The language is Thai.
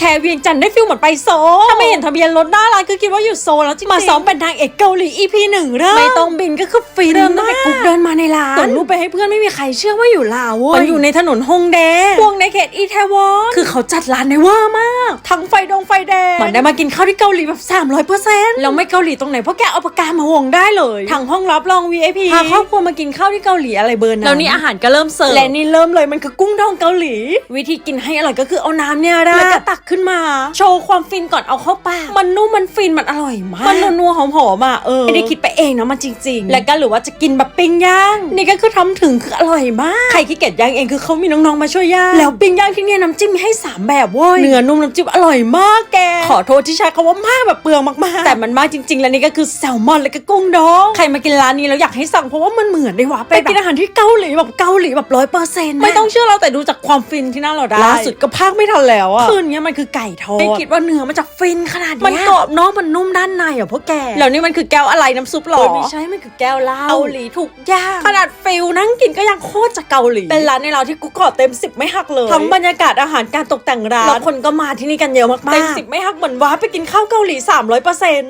แค่เวียงจันทร์ได้ฟิลเหมือนไปโซลถ้าไม่เห็นทะเบียนรถหน้าร้านคือคิดว่าอยู่โซลแล้วจริงๆมาซ้อมเป็นนางเอกเกาหลี EP หนึ่งเริ่มไม่ต้องบินก็คือฟินเริ่มตั้งแต่กุ๊กเดินมาในร้านส่งรูปไปให้เพื่อนไม่มีใครเชื่อว่าอยู่ลาวเว้ยมันอยู่ในถนนฮงแดพวงในเขตอีแทวอนคือเขาจัดร้านในเวอร์มาก ทั้งไฟดงไฟแดงมันได้มากินข้าวที่เกาหลีแบบ300เปอร์เซ็นต์แล้วไม่เกาหลีตรงไหนเพราะแกเอาปากกามาวงได้เลยทั้งห้องรับรอง VIP พาครอบครัวมากินข้าวที่เกาหลีอะไรเบอร์นั้นแล้วนี่อาหารก็เริ่มเสิร์ฟและนี่เริ่มเลยมันคือกุ้งดองเกาหลี วิธีกินให้อร่อยก็คือเอาน้ำเนี่ยราดแล้วก็ตักขึ้นมา โชว์ความฟินก่อนเอาเข้าปากมันนุ่มมันฟินมันอร่อยมากมันนัวๆหอมๆอะเออไม่ได้คิดไปเองนะมันจริง ๆ แล้วก็หรือว่าจะกินแบบปิ้งย่างนี่ก็คือทำถึงคืออร่อยมากใครขี้เกียจย่างเองคือเขามีน้องๆมาช่วยย่างแล้วปิ้งย่างที่เนี่ยน้ำจิ้มมีให้สามแบบเว้ยเนื้อนุ่มน้ำจิ้มอร่อยมากแก ขอโทษที่ใช้คำว่ามากแบบเปลืองมากๆ แต่มันมากจริงๆ แล้วนี่ก็คือแซลมอนแล้วก็กุ้งดอง ใครมากินร้านนี้แล้วอยากให้สั่งเพราะว่ามันเหมือนได้วะไปกินอาหารที่เกาหลีแบบเกาหลีแบบร้อยเปอร์เซ็นต์ไม่ต้องเชื่อเราแต่ดูจากความฟินที่หน่าเราได้ล่าสุดก็พากไม่ทันแล้วอะคืนนี้มันคือไก่ทอดไม่คิดว่าเนื้อมันจะฟินขนาดนี้มันกรอบนอกมันนุ่มด้านในอะพวกแกแล้วนี่มันคือแก้วอะไรน้ำซุปหรอไม่ใช่มันคือแก้วเหล้าเกาหลีถูกย่างขนาดฟิลนั่งกินก็ยังโคตรจะเกาหลีเป็นร้านในเราที่กูขอเต็มสิบไม่หักเลยทั้งบรรยากาศอาหารการตกแต่งร้านแล้วคนก็มาที่นี่กันเยอะมากๆ เต็มสิบไม่หักเหมือนว้าไปกินข้าวเกาหลี 300%เปอร์เซ็น